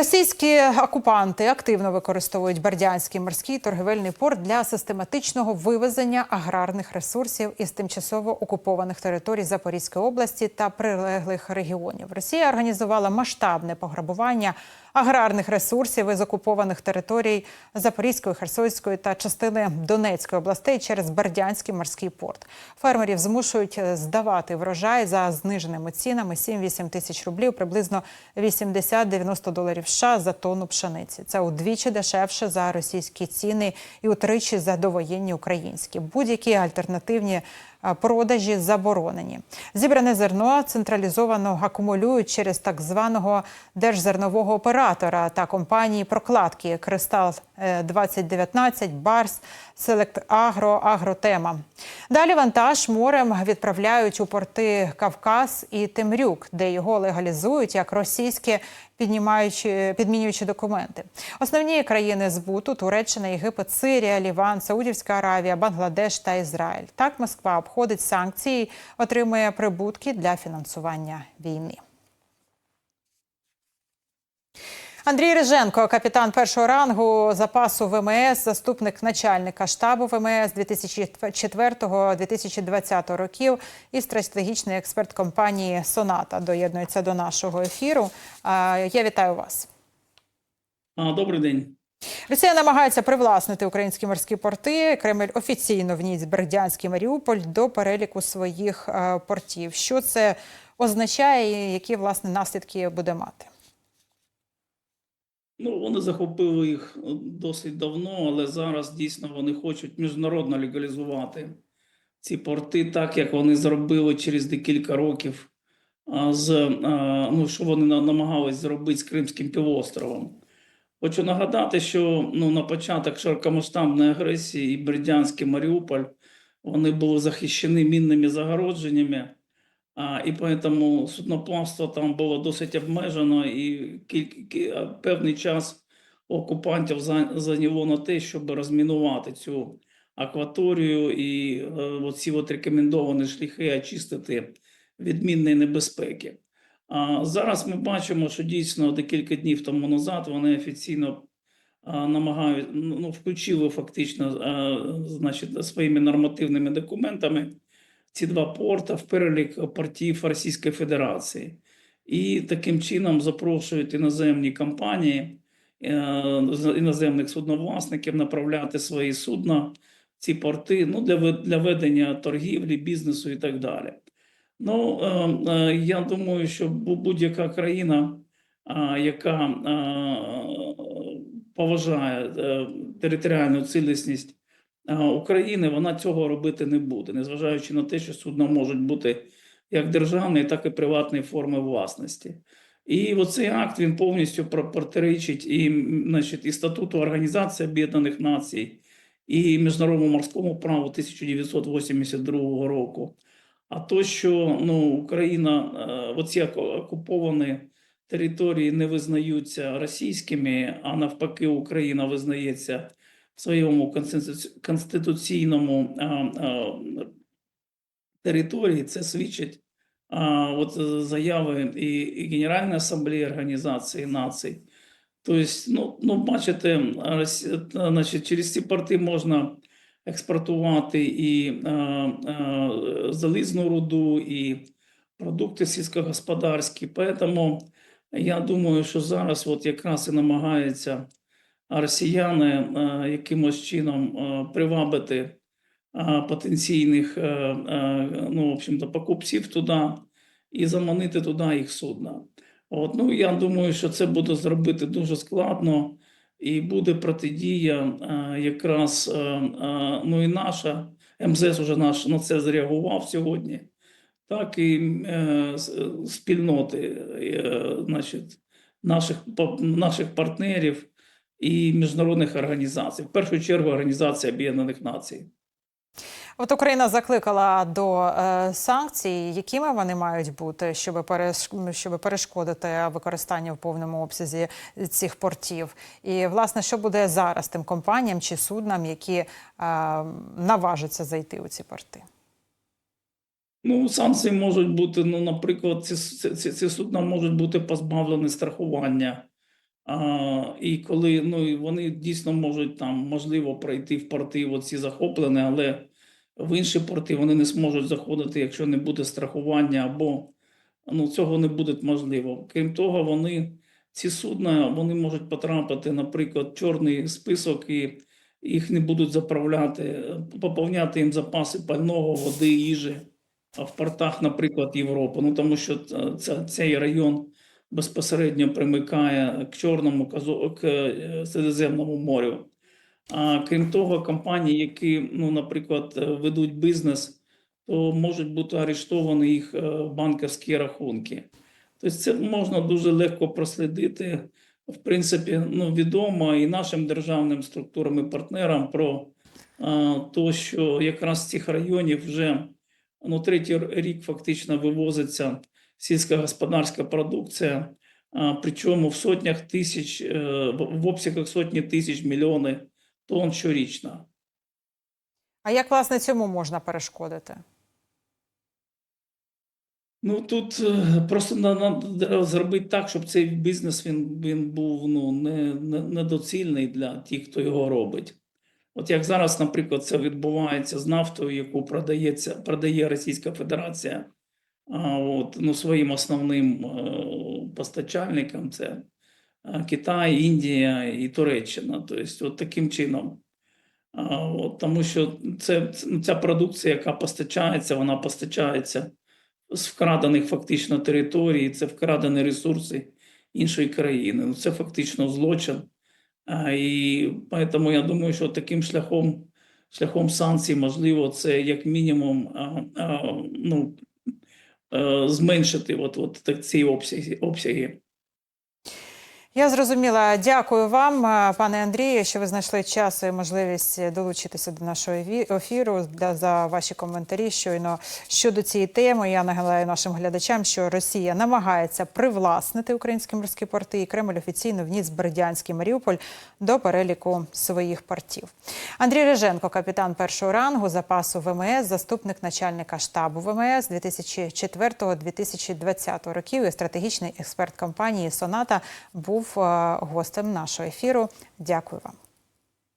Російські окупанти активно використовують Бердянський морський торгівельний порт для систематичного вивезення аграрних ресурсів із тимчасово окупованих територій Запорізької області та прилеглих регіонів. Росія організувала масштабне пограбування аграрних ресурсів із окупованих територій Запорізької, Херсонської та частини Донецької областей через Бердянський морський порт. Фермерів змушують здавати врожай за зниженими цінами 7-8 тисяч рублів, приблизно 80-90 доларів США за тонну пшениці. Це удвічі дешевше за російські ціни і утричі за довоєнні українські. Будь-які альтернативні продажі заборонені. Зібране зерно централізовано акумулюють через так званого держзернового оператора та компанії прокладки Кристал 2019, Барс, Селект Агро, Агротема. Далі вантаж морем відправляють у порти Кавказ і Темрюк, де його легалізують як російське піднімаючи підмінюючи документи. Основні країни збуту Туреччина, Єгипет, Сирія, Ліван, Саудівська Аравія, Бангладеш та Ізраїль. Так Москва обходить санкції, отримує прибутки для фінансування війни. Андрій Риженко, капітан першого рангу запасу ВМС, заступник начальника штабу ВМС 2004-2020 років і стратегічний експерт компанії Соната доєднується до нашого ефіру. Я вітаю вас. Добрий день. Росія намагається привласнити українські морські порти. Кремль офіційно вніс Бердянський Маріуполь до переліку своїх е, портів. Що це означає, і які власне наслідки буде мати? Ну, вони захопили їх е, досить давно, але зараз дійсно вони хочуть міжнародно легалізувати ці порти, так як вони зробили через декілька років, з, ну, що вони намагались зробити з Кримським півостровом. Хочу нагадати, що ну, на початок широкомасштабної агресії і Бердянський Маріуполь вони були захищені мінними загородженнями. А, і поэтому судноплавство там було досить обмежено, і кіль- кі- певний час окупантів за- зайняло на те, щоб розмінувати цю акваторію і е, оці от рекомендовані шляхи очистити від небезпеки. А зараз ми бачимо, що дійсно декілька днів тому назад вони офіційно намагають ну, включили фактично значить, своїми нормативними документами ці два порти в перелік портів Російської Федерації. І таким чином запрошують іноземні компанії, е, іноземних судновласників направляти свої судна в ці порти ну, для, для ведення торгівлі, бізнесу і так далі. Ну, е, е, я думаю, що будь-яка країна, яка поважає територіальну цілісність України, вона цього робити не буде, незважаючи на те, що судна можуть бути як державної, так і приватної форми власності. І оцей акт він повністю про- і, значить, і статуту Організації Об'єднаних Націй, і міжнародному морському праву 1982 року. А то, що ну, Україна, е, оці окуповані території не визнаються російськими, а навпаки, Україна визнається своєму конституці- конституційному а, а, території, це свідчить а, от заяви і, і Генеральної асамблеї Організації Націй. Тобто, ну, ну бачите, значить, через ці порти можна експортувати і е, е, залізну руду, і продукти сільськогосподарські. Тому я думаю, що зараз от якраз і намагаються росіяни е, якимось чином е, привабити е, потенційних ну, в общем-то, покупців туди і заманити туди їх судна. От, ну, я думаю, що це буде зробити дуже складно, і буде протидія якраз ну і наша МЗС вже наш на це зреагував сьогодні, так і е, спільноти е, значить, наших, наших партнерів і міжнародних організацій, в першу чергу Організація Об'єднаних Націй. От Україна закликала до е, санкцій. Якими вони мають бути, щоб переш... щоб перешкодити використання в повному обсязі цих портів? І власне, що буде зараз тим компаніям чи суднам, які е, наважаться зайти у ці порти? Ну, санкції можуть бути, ну, наприклад, ці, ці, ці, ці судна можуть бути позбавлені страхування А, і коли ну, вони дійсно можуть там можливо пройти в порти оці захоплені, але в інші порти вони не зможуть заходити, якщо не буде страхування або ну, цього не буде можливо. Крім того, вони ці судна вони можуть потрапити, наприклад, в чорний список і їх не будуть заправляти, поповняти їм запаси пального, води, їжі в портах, наприклад, Європи. Ну тому що це, цей район безпосередньо примикає к Чорному к е, Середземному морю. А крім того, компанії, які, ну, наприклад, е, ведуть бізнес, то можуть бути арештовані їх е, банківські рахунки. Тобто це можна дуже легко прослідити. В принципі, ну, відомо і нашим державним структурам і партнерам про е, те, що якраз з цих районів вже ну, третій рік фактично вивозиться сільськогосподарська продукція, причому в сотнях тисяч, е, в обсягах сотні тисяч мільйони тонн щорічно. А як власне цьому можна перешкодити? Ну тут е, просто треба зробити так, щоб цей бізнес він, він був ну, не, не, недоцільний для тих, хто його робить. От як зараз, наприклад, це відбувається з нафтою, яку продається, продає Російська Федерація от, ну, своїм основним е, постачальникам це е, Китай, Індія і Туреччина. Тобто, от таким чином. От, тому що це, це- ця продукція, яка постачається, вона постачається з вкрадених фактично територій, це вкрадені ресурси іншої країни. Ну, це фактично злочин. І тому я думаю, що таким шляхом, шляхом санкцій, можливо, це як мінімум ну, зменшити от, от ці обсяги. обсяги. Я зрозуміла. Дякую вам, е, пане Андрію, що ви знайшли час і можливість долучитися до нашого ефіру за ваші коментарі. Щойно щодо цієї теми. Я нагадаю нашим глядачам, що Росія намагається привласнити українські морські порти, і Кремль офіційно вніс Бердянський Маріуполь до переліку своїх портів. Андрій Реженко, капітан першого рангу запасу ВМС, заступник начальника штабу ВМС 2004-2020 років і стратегічний експерт компанії Соната був е, гостем нашого ефіру. Дякую вам.